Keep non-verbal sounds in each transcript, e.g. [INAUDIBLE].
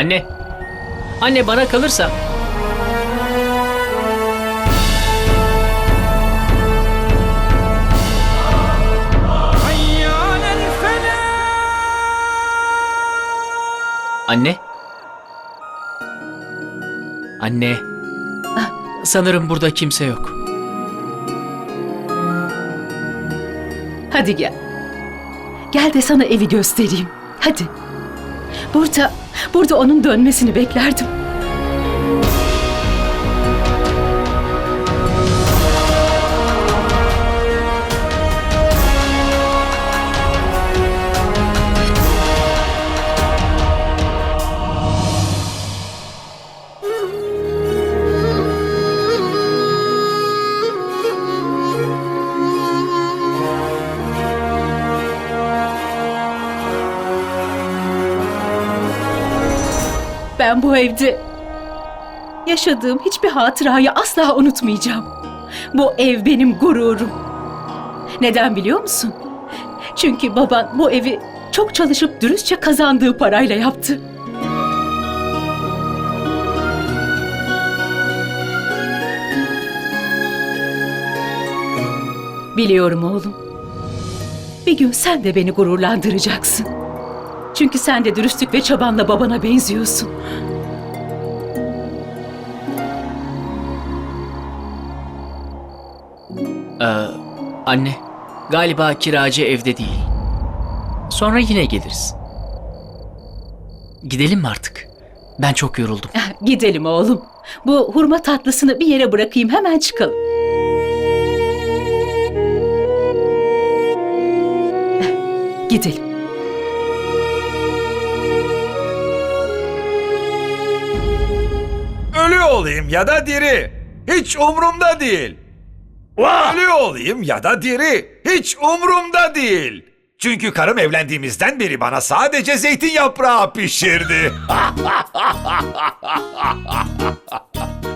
Anne. Anne bana kalırsa. Anne. Anne. Sanırım burada kimse yok. Hadi gel. Gel de sana evi göstereyim. Hadi. Burada, burada onun dönmesini beklerdim. Ben bu evde yaşadığım hiçbir hatırayı asla unutmayacağım. Bu ev benim gururum. Neden biliyor musun? Çünkü baban bu evi çok çalışıp dürüstçe kazandığı parayla yaptı. Biliyorum oğlum. Bir gün sen de beni gururlandıracaksın. Çünkü sen de dürüstlük ve çabanla babana benziyorsun. Ee, anne. Galiba kiracı evde değil. Sonra yine geliriz. Gidelim mi artık? Ben çok yoruldum. Ah, Gidelim oğlum. Bu hurma tatlısını bir yere bırakayım hemen çıkalım. Ah, Gidelim. Olayım ya da diri. Hiç umrumda değil. Ölü olayım ya da diri. Hiç umrumda değil. Çünkü karım evlendiğimizden beri bana sadece zeytin yaprağı pişirdi. [LAUGHS]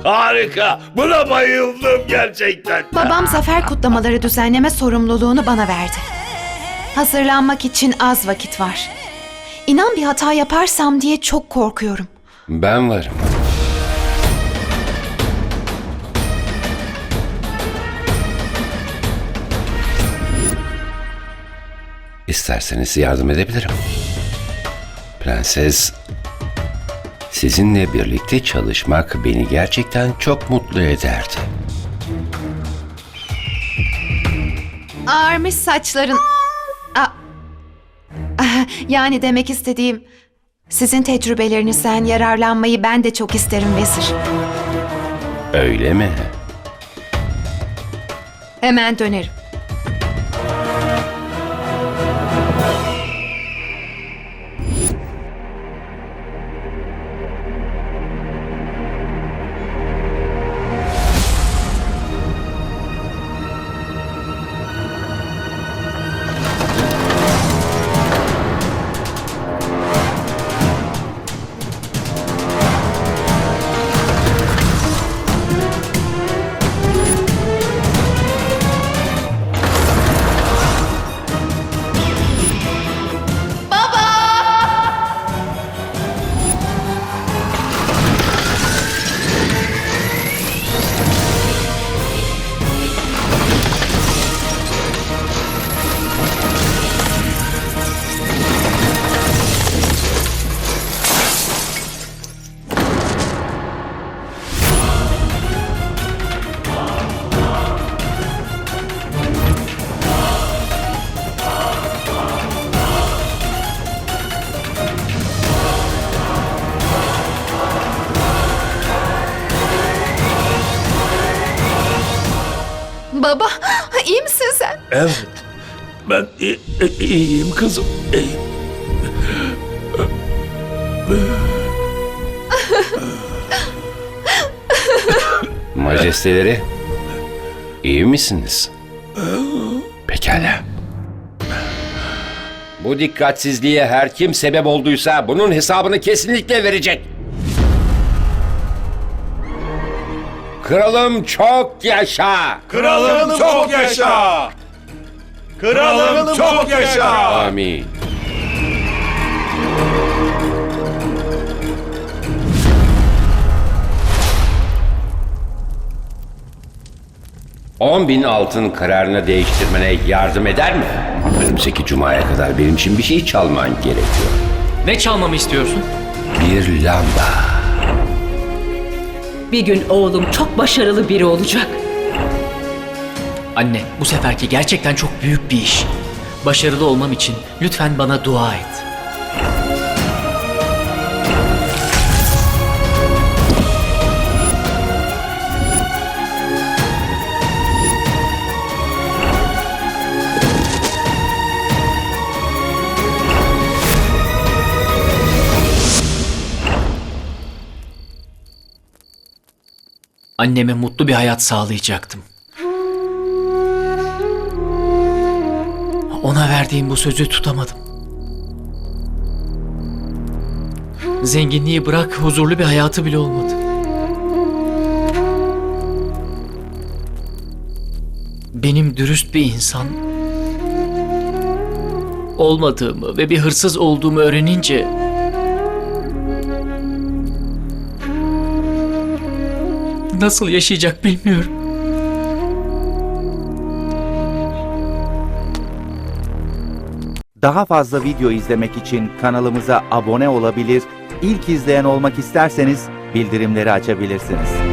Harika. Buna bayıldım gerçekten. Babam zafer kutlamaları düzenleme sorumluluğunu bana verdi. Hazırlanmak için az vakit var. İnan bir hata yaparsam diye çok korkuyorum. Ben varım. İsterseniz yardım edebilirim. Prenses, sizinle birlikte çalışmak beni gerçekten çok mutlu ederdi. Ağarmış saçların... Aa, Ah, yani demek istediğim... Sizin tecrübelerinizden yararlanmayı ben de çok isterim Vezir. Öyle mi? Hemen dönerim. Baba, iyi misin sen? Evet. Ben iyiyim kızım. İyiyim. Majesteleri, iyi misiniz? Pekala. Bu dikkatsizliğe her kim sebep olduysa bunun hesabını kesinlikle verecek. Kralım çok yaşa. Kralım çok yaşa! Kralım çok yaşa! Amin. On bin altın kararını değiştirmene yardım eder mi? Önümüzdeki cumaya kadar benim için bir şey çalman gerekiyor. Ne çalmamı istiyorsun? Bir lamba. Bir gün oğlum çok başarılı biri olacak. Anne, bu seferki gerçekten çok büyük bir iş. Başarılı olmam için lütfen bana dua et. Anneme mutlu bir hayat sağlayacaktım. Ona verdiğim bu sözü tutamadım. Zenginliği bırak huzurlu bir hayatı bile olmadı. Benim dürüst bir insan olmadığımı ve bir hırsız olduğumu öğrenince nasıl yaşayacak bilmiyorum. Daha fazla video izlemek için kanalımıza abone olabilir, ilk izleyen olmak isterseniz bildirimleri açabilirsiniz.